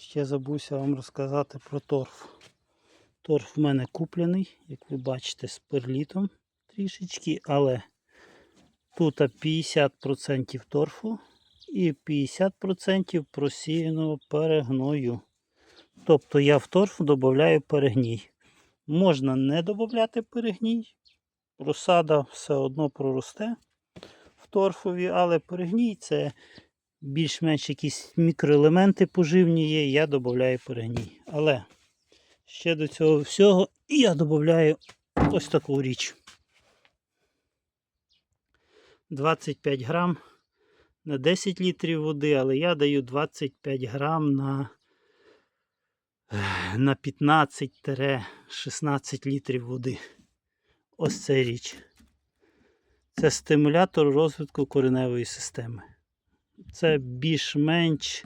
Ще забувся вам розказати про торф. Торф в мене куплений, як ви бачите, з перлітом трішечки, але тут 50% торфу і 50% просіяного перегною. Тобто я в торф додаю перегній. Можна не додати перегній, розсада все одно проросте в торфові, але перегній це більш-менш якісь мікроелементи поживні є, я додаю перегній. Але ще до цього всього я додаю ось таку річ. 25 грам на 10 літрів води, але я даю 25 грам на, на 15-16 літрів води. Ось це річ. Це стимулятор розвитку кореневої системи. Це більш-менш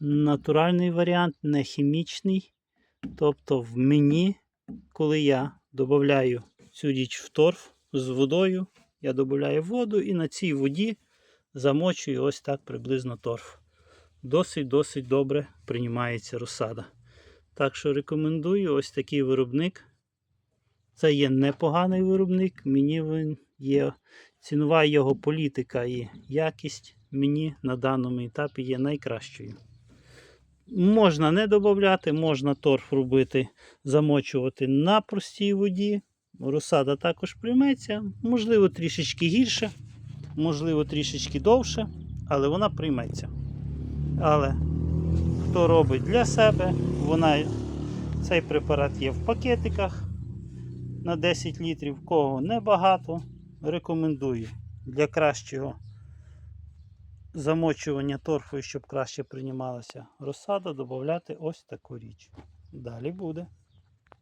натуральний варіант, не хімічний. Тобто в мені, коли я додаю цю річ в торф з водою, я додаю воду і на цій воді замочую ось так приблизно торф. Досить-досить добре приймається розсада. Так що рекомендую ось такий виробник. Це є непоганий виробник, мені він є цінова його політика і якість мені на даному етапі є найкращою. Можна не додати, можна торф робити, замочувати на простій воді. Розсада також прийметься, можливо, трішечки гірше, можливо, трішечки довше, але вона прийметься. Але хто робить для себе, вона, цей препарат є в пакетиках на 10 літрів, кого небагато, рекомендую для кращого замочування торфу, щоб краще приймалася розсада, додати ось таку річ. Далі буде.